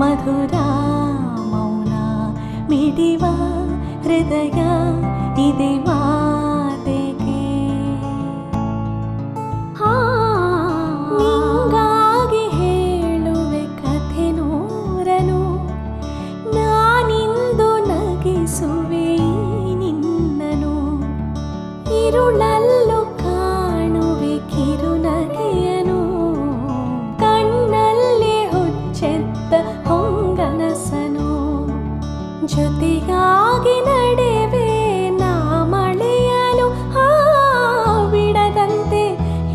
మధురా మౌనా మిడివా ಹೃದಯ ಇದೆ ಮಾತೆಗೆ ನಿಂಗಾಗಿ ಹೇಳುವೆ ಕಥೆ ನೂರನು ನಾನಿಂದು ನಗಿಸುವೆ ನಿನ್ನನು ಇರುಳಲ್ಲು ಕಾಣುವೆ ಕಿರು ನಗೆಯನು ಕಣ್ಣಲ್ಲಿ ಹೊಚ್ಚೆತ್ತ ಹೊಂಗನಸನು ಜೊತೆಯ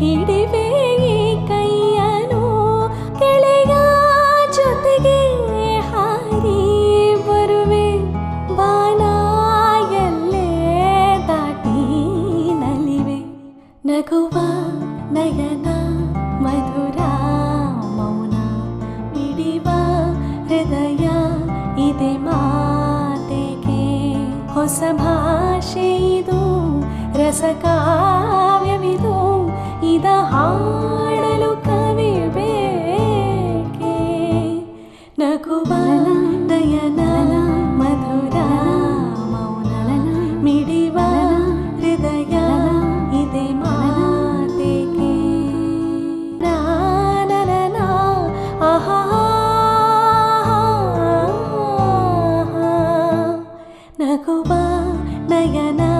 ಹಿಡಿವೆ ಕೈಯನು ಗೆಳೆಯ ಜೊತೆಗೆ ಹಾರಿ ಬರುವೆ ಬಾನಾಯಲ್ಲೇ ದಾಟಿ ನಲಿವೆ ನಗುವ ನಯನಾ ಮಧುರ ಮೌನ ಇಡಿವ ಹೃದಯ ಇದೆ ಮಾತೆಗೆ ಹೊಸ ಭಾಷೆ ರಸಕಾವ್ಯವಿದು ಇದ ಹಾಡಲು ಕವಿ ಬೇಕೆ ನಗುವಲ ನಯನ ಮಧುರ ಮೌನ ಮಿಡಿವ ಹೃದಯ ಇದೆ ಮಾತೆಗೆ ನಾನನ ಆಹಾ ನಗುವ ನಯನ